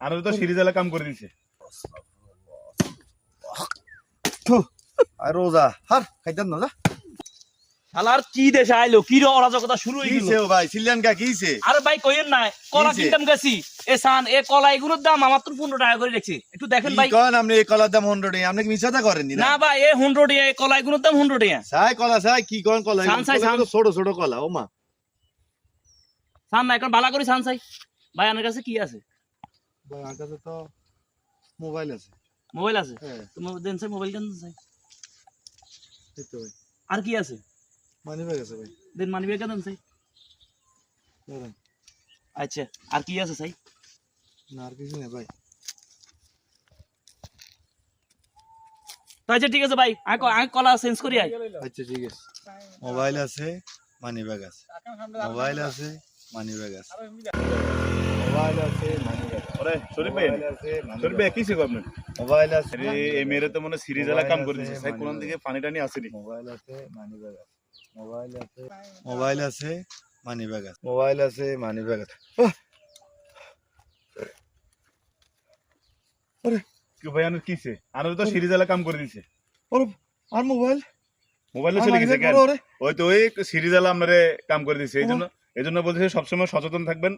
আর তো সিরিজালা কাম করে দিছে। আর রোজা হার খাইতাম না যা। শালার কি দেশে আইলো কি রে অরাজকতা শুরু হয়ে গেল? ভাই সিলিয়ান কা কিছে আরে ভাই কইেন না কলা কিনতাম গেছি। এ সান এ কলা এগুলোর দাম আমার তো পনেরো টাকা করে দেখছি একটু দেখেন ভাই। কি কন আপনি এই কলার দাম 100 টাকা আপনি কি মিছাতা করেন না? ভাই এ হুন্ড্রো টাকা এ কলা এগুলোর দাম হুন্ড্রো টাকা। সাই কলা সাই কি কোন কলা সান সাই, সান। ছোট ছোট কলা ও মা। সান না এখন ভালো করে সান চাই ভাই আমার কাছে কি আছে? আমার কাছে তো মোবাইল আছে। মোবাইল আছে? হ্যাঁ। দেন চাই মোবাইল কেন চাই? তো ভাই। আর কি আছে? মানি ব্যাগ আছে ভাই। দেন মানি ব্যাগ দেন চাই আচ্ছা আর কি আছে চাই? না আর কিছু নেই ভাই। আচ্ছা ঠিক আছে ভাই আমি ক- আমি কলা চেঞ্জ করি আই আচ্ছা ঠিক আছে। মোবাইল আছে মানি ব্যাগ আছে। মোবাইল আছে মানি ব্যাগ আছে মোবাইল আছে মানি ব্যাগ। ওরে শরীফ ভাই শরীফ ভাই কিছে আপনি মোবাইল আছে আরে এই মেরে তো মনে সিরিজালা কাম করে দিছে সাই কোন দিকে পানি টানি আসেনি। মোবাইল আছে মানি ব্যাগ আছে মোবাইল আছে। মোবাইল আছে মানি ব্যাগ আছে। মোবাইল আছে মানি ব্যাগ আছে। আহ! কি ভাই আনার কিছে আনার তো সিরিজালা কাম করে দিছে। ওরে আর মোবাইল? মোবাইলে চলে গেছে কেন? বড় ওরে ওই তো ওই সিরিজালা আমারে কাম করে দিছে এই জন্য এই জন্য বলছে সবসময় সচেতন থাকবেন।